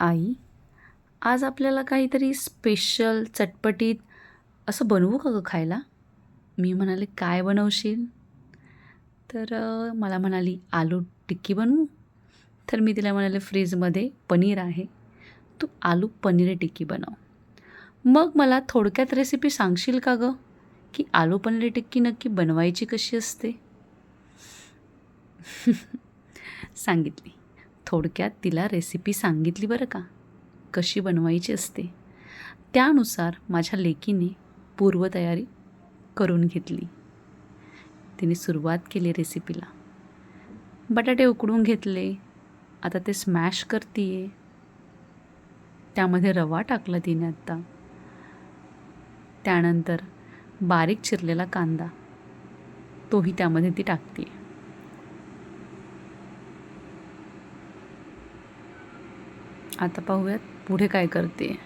आई आज आपल्याला काहीतरी स्पेशल चटपटीत असं बनवू का गं खायला? मी म्हणाले काय बनवशील? तर मला म्हणाली आलू टिक्की बनवू? तर मी तिला म्हणाले फ्रीजमध्ये पनीर आहे तू आलू पनीर टिक्की बनव. मग मला थोडक्यात रेसिपी सांगशील का गं? की आलू पनीर टिक्की नक्की बनवायची कशी असते? सांगितली. थोडक्यात तिला रेसिपी सांगितली बरं का? कशी बनवायची असते? त्यानुसार माझ्या लेकीने पूर्वतयारी करून घेतली. तिने सुरुवात केली रेसिपीला बटाटे उकडून घेतले. आता ते स्मॅश करते त्यामध्ये रवा टाकला तिने आत्ता त्यानंतर बारीक चिरलेला कांदा. तोही त्यामध्ये ती टाकते आता पाहूयात पुढे काय करते.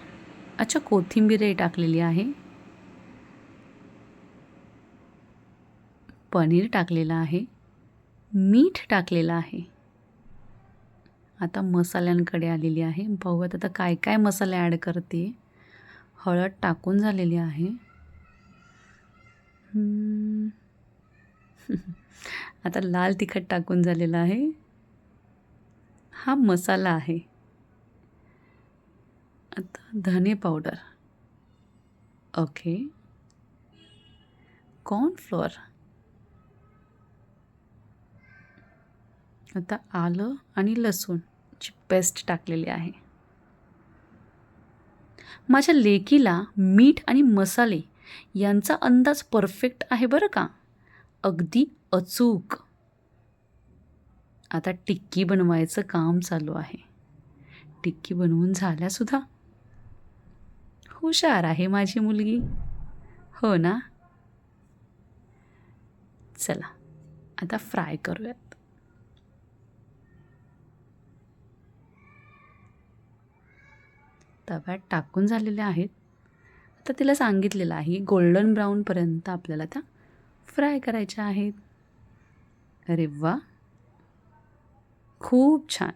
अच्छा कोथिंबीरही टाकलेली आहे. पनीर टाकलेलं आहे. मीठ टाकलेलं आहे. आता मसाल्यांकडे आलेली आहे. पाहूयात आता काय काय मसाले ॲड करते. हळद टाकून झालेली आहे. आता लाल तिखट टाकून झालेलं आहे. हा मसाला आहे. आता धने पावडर. ओके. कॉर्नफ्लोअर. आता आलं आणि लसूणची पेस्ट टाकलेली आहे. माझ्या लेकीला मीठ आणि मसाले यांचा अंदाज परफेक्ट आहे बरं का? अगदी अचूक. आता टिक्की बनवायचं काम चालू आहे. टिक्की बनवून झाल्यासुद्धा हुशार आहे माझी मुलगी. हो ना? चला आता फ्राय करूयात. तव्यात टाकून झालेल्या आहेत. आता तिला सांगितलेलं आहे गोल्डन ब्राऊनपर्यंत आपल्याला त्या फ्राय करायच्या आहेत. अरे वा! खूप छान.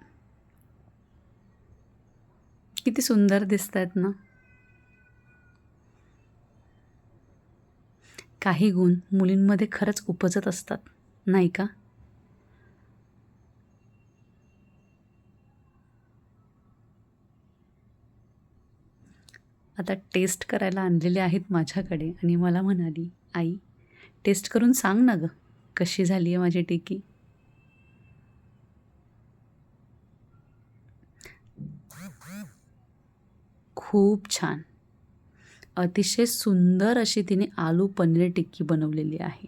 किती सुंदर दिसत आहेत ना? काही गुण मुलींमध्ये खरंच उपजत असतात नाही का? आता टेस्ट करायला आणलेले आहेत माझ्याकडे आणि मला म्हणाली आई टेस्ट करून सांग ना गं कशी झाली आहे माझी टिकी? खूप छान. अतिशय सुंदर अशी तिने आलू पनीर टिक्की बनवलेली आहे.